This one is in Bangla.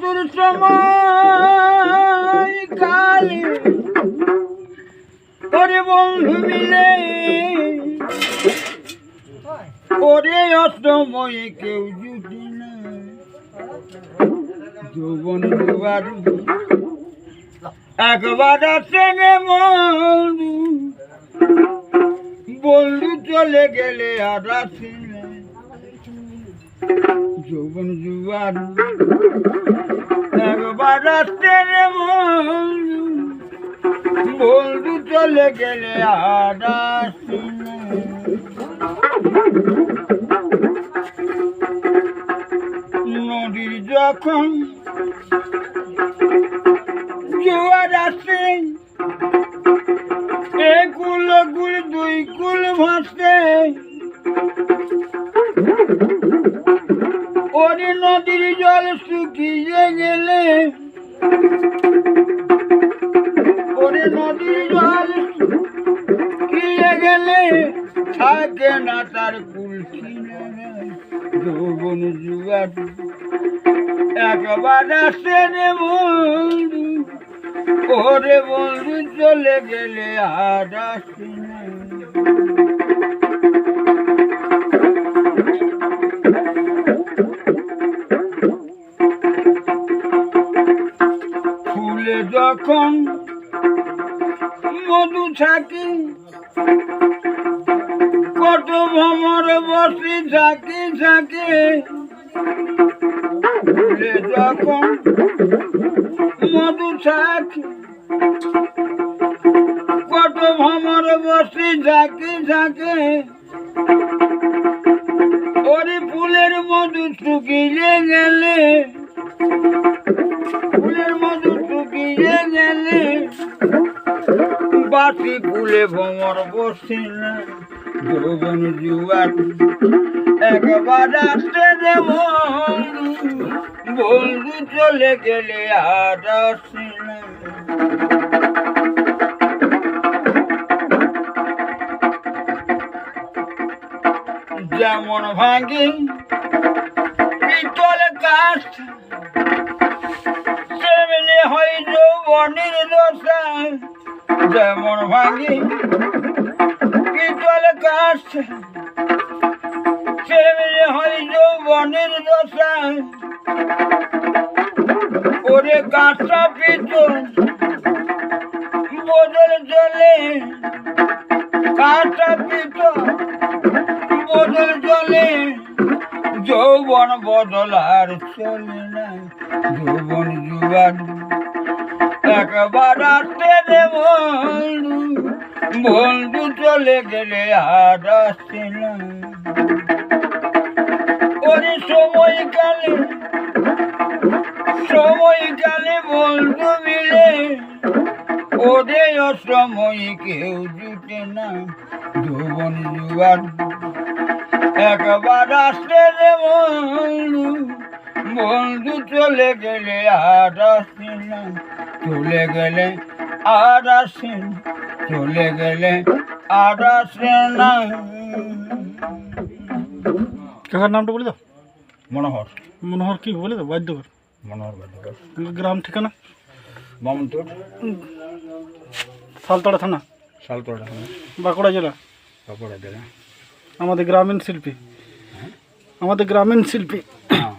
মধুর সময় কালে ওরে বন্ধু মিলে ওরে অষ্টময়ে কেউ জুটি না যৌবন দুবার একবার আসেনে বন্ধু বন্ধু চলে গেলে আর আসে যৌবন জুয়ার আসেনে বন্ধু চলে গেলে আর নদীর যখন জোয়ার আসে এক কুল গুল, দুই কুল ভাসে। ওরে নদীর জল শুকিয়ে ওরে নদীর জল শুকিয়ে গেলে থাকে না তার কুল যৌবন জুয়ার একবার আসে রে বন্ধু, ওরে বন্ধু চলে গেলে আর আসে না। ফুলে যখন মধু থাকি কত ভ্রমর বসে থাকে থাকে ফুলে যখন মধু থাকি কত ভ্রমর বসে থাকে থাকে ওরে ফুলের মধু শুকিয়ে গেলে বাসি ফুলে ভ্রমর বসে না জুয়ার একবার আসতে রে বন্ধু চলে গেলে আর আসে যেমন ভাঙি পিতল কাঠ তেমনি হয় যৌবনের দশা। যেমন ভাঙি পিতল কাঠ তেমনি হয় যৌবনের দশা ওরে কাঁচা পিতল, বদল চলে কাঁচা পিতল, বদল চলে যৌবন বদল আর চলে না, যৌবন যুবান একবার আসতে রে বন্ধু বন্ধু চলে গেলে আর আসে না। সময়কালে সময়কালে বন্ধু মিলে ওদের অসময় কেউ জুটে না। যৌবন যুবান একবার আসলে রে বন্ধু বন্ধু চলে গেলে আর আসে না। চলে গেলে আর আসে না, চলে গেলে আর আসে না। কাকার নামটা বলে দাও। মনোহর। মনোহর কি বলে দাও? বাদ্যকর মনোহর বাদকর গ্রাম ঠিকানা? মামন্তর সালতড়া থানা। শালতোড়া বাঁকুড়া জেলা। কাপড়া দিলে আমাদের গ্রামীণ শিল্পী। আমাদের গ্রামীণ শিল্পী। হ্যাঁ।